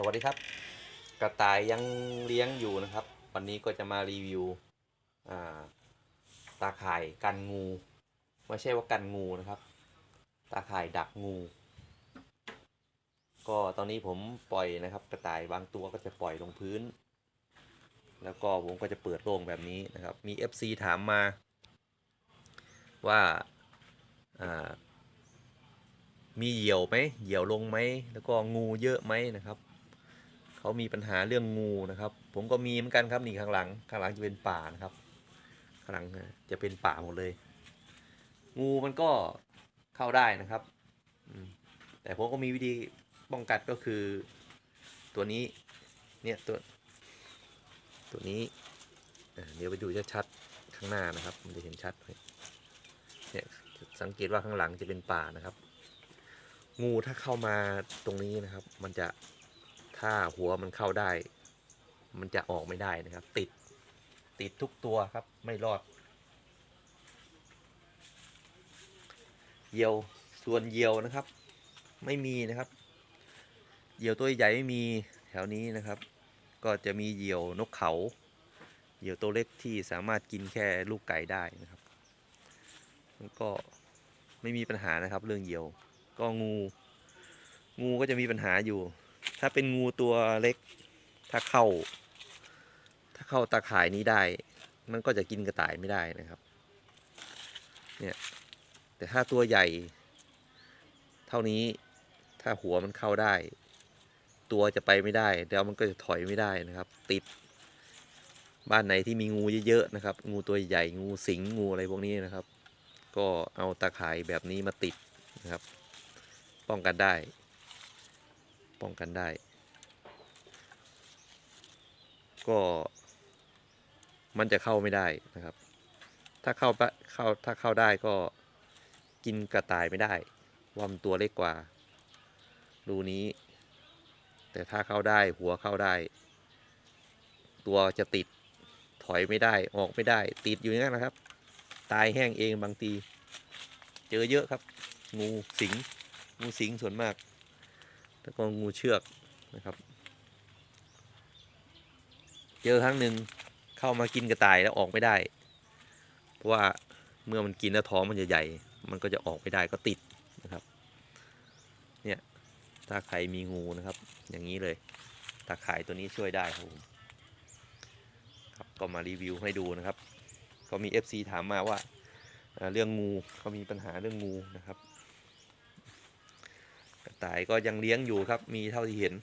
สวัสดีครับ กระต่ายยังเลี้ยงอยู่นะครับ วันนี้ก็จะมารีวิวาตาข่ายกันงู ไม่ใช่ว่ากันงูนะครับ ตาข่ายดักงู ก็ตอนนี้ผมปล่อยนะครับ กระต่ายบางตัวก็จะปล่อยลงพื้น แล้วก็ผมก็จะเปิดโล่งแบบนี้นะครับ มี FC ถามมา ว่าอ่ามีเหยี่ยวไหมเหยี่ยวลงไหม แล้วก็งูเยอะไหมนะครับ เขามีปัญหาเรื่องงูนะครับ ผมก็มีเหมือนกันครับนี่ข้างหลัง ข้างหลังจะเป็นป่านะครับ ข้างหลังจะเป็นป่าหมดเลย งูมันก็เข้าได้นะครับแต่ผมก็มีวิธีป้องกันก็คือ ตัวนี้ เนี่ยตัว ตัวนี้เดี๋ยวไปดูชัดๆข้างหน้านะครับ มันจะเห็นชัดเลยเนี่ยสังเกตว่าข้างหลังจะเป็นป่านะครับ งูถ้าเข้ามาตรงนี้นะครับ มันจะ ถ้าหัวมันเข้าได้ มันจะออกไม่ได้นะครับ ติดติดทุกตัวครับ ไม่รอดเหยียวส่วนเหยียวนะครับ ไม่มีนะครับเหยียวตัวใหญ่ไม่มีแถวนี้นะครับ ก็จะมีเหยียวนกเขาเหยียวตัวเล็กที่สามารถกินแค่ลูกไก่ได้นะครับก็ไม่มีปัญหานะครับ เรื่องเหยียว ก็งู งูก็จะมีปัญหาอยู่ ถ้าเป็นงูตัวเล็ก ถ้าเข้า ถ้าเข้าตาข่ายนี้ได้ มันก็จะกินกระต่ายไม่ได้นะครับ เนี่ย แต่ถ้าตัวใหญ่ เท่านี้ ถ้าหัวมันเข้าได้ ตัวจะไปไม่ได้ แล้วมันก็จะถอยไม่ได้นะครับ ติด บ้านไหนที่มีงูเยอะๆนะครับ งูตัวใหญ่ งูสิง งูอะไรพวกนี้นะครับ ก็เอาตาข่ายแบบนี้มาติดนะครับ ป้องกันได้ ป้องกันได้ ก็มันจะเข้าไม่ได้นะครับ ถ้าเข้าปะเข้าถ้าเข้าได้ก็กินกระต่ายไม่ได้ว่ามันตัวเล็กกว่า รูนี้ แต่ถ้าเข้าได้หัวเข้าได้ ตัวจะติดถอยไม่ได้ออกไม่ได้ ติดอยู่อย่างนั้นนะครับ ตายแห้งเองบางที เจอเยอะครับ งูสิงงูสิงส่วนมาก แล้วก็งูเชือกนะครับ เจอครั้งหนึ่งเข้ามากินกระต่ายแล้วออกไม่ได้ เพราะว่าเมื่อมันกินแล้วท้องมันจะใหญ่ มันก็จะออกไม่ได้ก็ติดนะครับ เนี่ยถ้าใครมีงูนะครับ อย่างนี้เลยตาข่ายตัวนี้ช่วยได้ครับผมครับก็มารีวิวให้ดูนะครับ ก็มี FC ถามมาว่าเอ่อเรื่องงูเขามีปัญหาเรื่องงูนะครับ กระต่ายก็ยังเลี้ยงอยู่ครับ มีเท่าที่เห็น